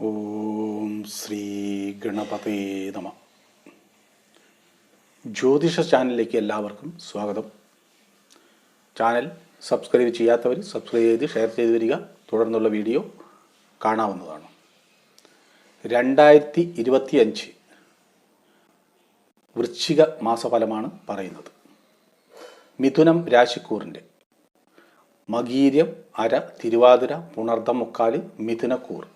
ഓം ശ്രീ ഗണപതേ നമ. ജ്യോതിഷ ചാനലിലേക്ക് എല്ലാവർക്കും സ്വാഗതം. ചാനൽ സബ്സ്ക്രൈബ് ചെയ്യാത്തവർ സബ്സ്ക്രൈബ് ചെയ്ത് ഷെയർ ചെയ്ത് വരിക. തുടർന്നുള്ള വീഡിയോ കാണാവുന്നതാണ്. രണ്ടായിരത്തി ഇരുപത്തിയഞ്ച് വൃശ്ചിക മാസഫലമാണ് പറയുന്നത്. മിഥുനം രാശിക്കൂറിന്റെ മകീര്യം അര തിരുവാതിര പുണർദം മുക്കാൽ മിഥുനക്കൂർ.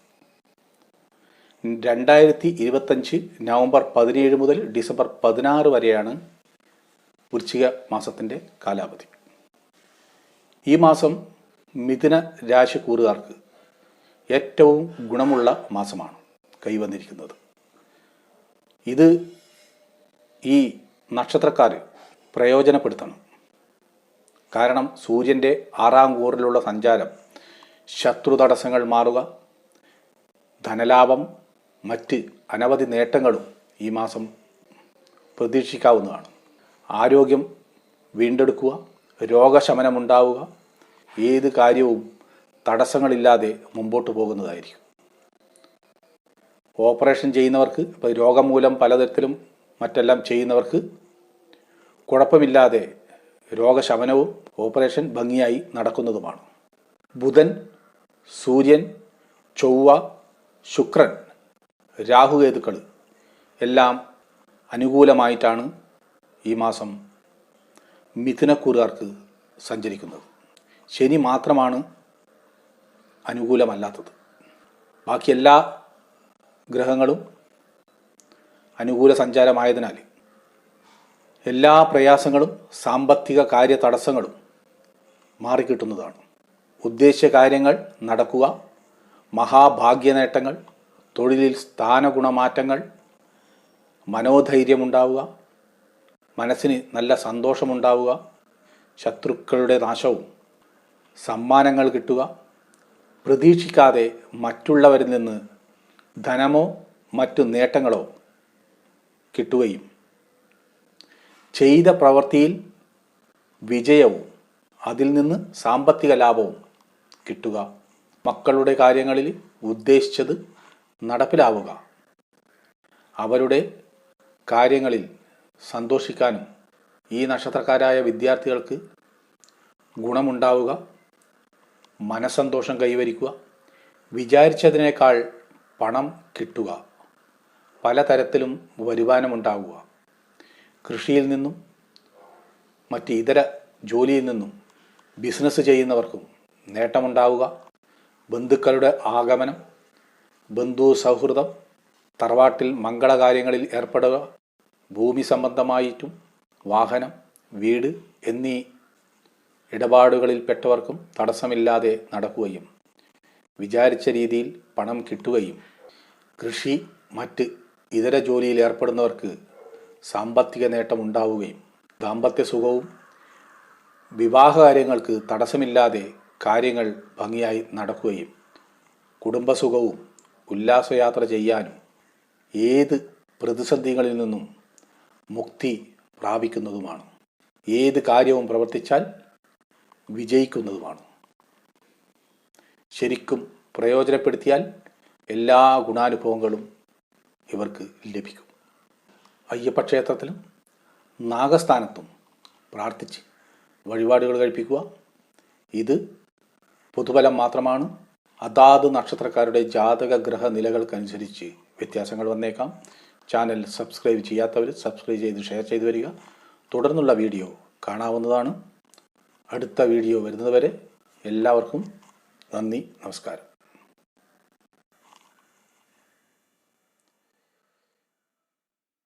രണ്ടായിരത്തി ഇരുപത്തഞ്ച് നവംബർ പതിനേഴ് മുതൽ ഡിസംബർ പതിനാറ് വരെയാണ് വൃശ്ചിക മാസത്തിന്റെ കാലാവധി. ഈ മാസം മിഥുന രാശിക്കൂറുകാർക്ക് ഏറ്റവും ഗുണമുള്ള മാസമാണ് കൈവന്നിരിക്കുന്നത്. ഇത് ഈ നക്ഷത്രക്കാർ പ്രയോജനപ്പെടുത്തണം. കാരണം സൂര്യന്റെ ആറാം കൂറിലുള്ള സഞ്ചാരം ശത്രു തടസ്സങ്ങൾ മാറുക ധനലാഭം മറ്റ് അനവധി നേട്ടങ്ങളും ഈ മാസം പ്രതീക്ഷിക്കാവുന്നതാണ്. ആരോഗ്യം വീണ്ടെടുക്കുക രോഗശമനമുണ്ടാവുക ഏത് കാര്യവും തടസ്സങ്ങളില്ലാതെ മുമ്പോട്ട് പോകുന്നതായിരിക്കും. ഓപ്പറേഷൻ ചെയ്യുന്നവർക്ക് ഇപ്പോൾ രോഗം മൂലം പലതരത്തിലും മറ്റെല്ലാം ചെയ്യുന്നവർക്ക് കുഴപ്പമില്ലാതെ രോഗശമനവും ഓപ്പറേഷൻ ഭംഗിയായി നടക്കുന്നതുമാണ്. ബുധൻ സൂര്യൻ ചൊവ്വ ശുക്രൻ രാഹുകേതുക്കൾ എല്ലാം അനുകൂലമായിട്ടാണ് ഈ മാസം മിഥുനക്കൂറുകാർക്ക് സഞ്ചരിക്കുന്നത്. ശനി മാത്രമാണ് അനുകൂലമല്ലാത്തത്. ബാക്കി എല്ലാ ഗ്രഹങ്ങളും അനുകൂല സഞ്ചാരമായതിനാൽ എല്ലാ പ്രയാസങ്ങളും സാമ്പത്തിക കാര്യ തടസ്സങ്ങളും മാറിക്കിട്ടുന്നതാണ്. ഉദ്ദേശ്യ കാര്യങ്ങൾ നടക്കുക മഹാഭാഗ്യ നേട്ടങ്ങൾ തൊഴിലിൽ സ്ഥാനഗുണമാറ്റങ്ങൾ മനോധൈര്യമുണ്ടാവുക മനസ്സിന് നല്ല സന്തോഷമുണ്ടാവുക ശത്രുക്കളുടെ നാശവും സമ്മാനങ്ങൾ കിട്ടുക പ്രതീക്ഷിക്കാതെ മറ്റുള്ളവരിൽ നിന്ന് ധനമോ മറ്റു നേട്ടങ്ങളോ കിട്ടുകയും ചെയ്ത പ്രവൃത്തിയിൽ വിജയവും അതിൽ നിന്ന് സാമ്പത്തിക ലാഭവും കിട്ടുക. മക്കളുടെ കാര്യങ്ങളിൽ ഉദ്ദേശിച്ചത് നടപ്പിലാവുക. അവരുടെ കാര്യങ്ങളിൽ സന്തോഷിക്കാനും ഈ നക്ഷത്രക്കാരായ വിദ്യാർത്ഥികൾക്ക് ഗുണമുണ്ടാവുക മനസ്സന്തോഷം കൈവരിക്കുക വിചാരിച്ചതിനേക്കാൾ പണം കിട്ടുക പലതരത്തിലും വരുമാനമുണ്ടാവുക. കൃഷിയിൽ നിന്നും മറ്റ് ഇതര ജോലിയിൽ നിന്നും ബിസിനസ് ചെയ്യുന്നവർക്കും നേട്ടമുണ്ടാവുക. ബന്ധുക്കളുടെ ആഗമനം ബന്ധു സൗഹൃദം തറവാട്ടിൽ മംഗളകാര്യങ്ങളിൽ ഏർപ്പെടുക ഭൂമി സംബന്ധമായിട്ടും വാഹനം വീട് എന്നീ ഇടപാടുകളിൽപ്പെട്ടവർക്കും തടസ്സമില്ലാതെ നടക്കുകയും വിചാരിച്ച രീതിയിൽ പണം കിട്ടുകയും കൃഷി മറ്റ് ഇതര ജോലിയിൽ ഏർപ്പെടുന്നവർക്ക് സാമ്പത്തിക നേട്ടമുണ്ടാവുകയും ദാമ്പത്യ സുഖവും വിവാഹ കാര്യങ്ങൾക്ക് തടസ്സമില്ലാതെ കാര്യങ്ങൾ ഭംഗിയായി നടക്കുകയും കുടുംബസുഖവും ഉല്ലാസയാത്ര ചെയ്യാനും ഏത് പ്രതിസന്ധികളിൽ നിന്നും മുക്തി പ്രാപിക്കുന്നതുമാണ്. ഏത് കാര്യവും പ്രവർത്തിച്ചാൽ വിജയിക്കുന്നതുമാണ്. ശരിക്കും പ്രയോജനപ്പെടുത്തിയാൽ എല്ലാ ഗുണാനുഭവങ്ങളും ഇവർക്ക് ലഭിക്കും. അയ്യപ്പക്ഷേത്രത്തിലും നാഗസ്ഥാനത്തും പ്രാർത്ഥിച്ച് വഴിപാടുകൾ കഴിപ്പിക്കുക. ഇത് പൊതുബലം മാത്രമാണ്. അതാത് നക്ഷത്രക്കാരുടെ ജാതക ഗ്രഹ നിലകൾക്കനുസരിച്ച് വ്യത്യാസങ്ങൾ വന്നേക്കാം. ചാനൽ സബ്സ്ക്രൈബ് ചെയ്യാത്തവർ സബ്സ്ക്രൈബ് ചെയ്ത് ഷെയർ ചെയ്തു വരിക. തുടർന്നുള്ള വീഡിയോ കാണാവുന്നതാണ്. അടുത്ത വീഡിയോ വരുന്നതുവരെ എല്ലാവർക്കും നന്ദി നമസ്കാരം.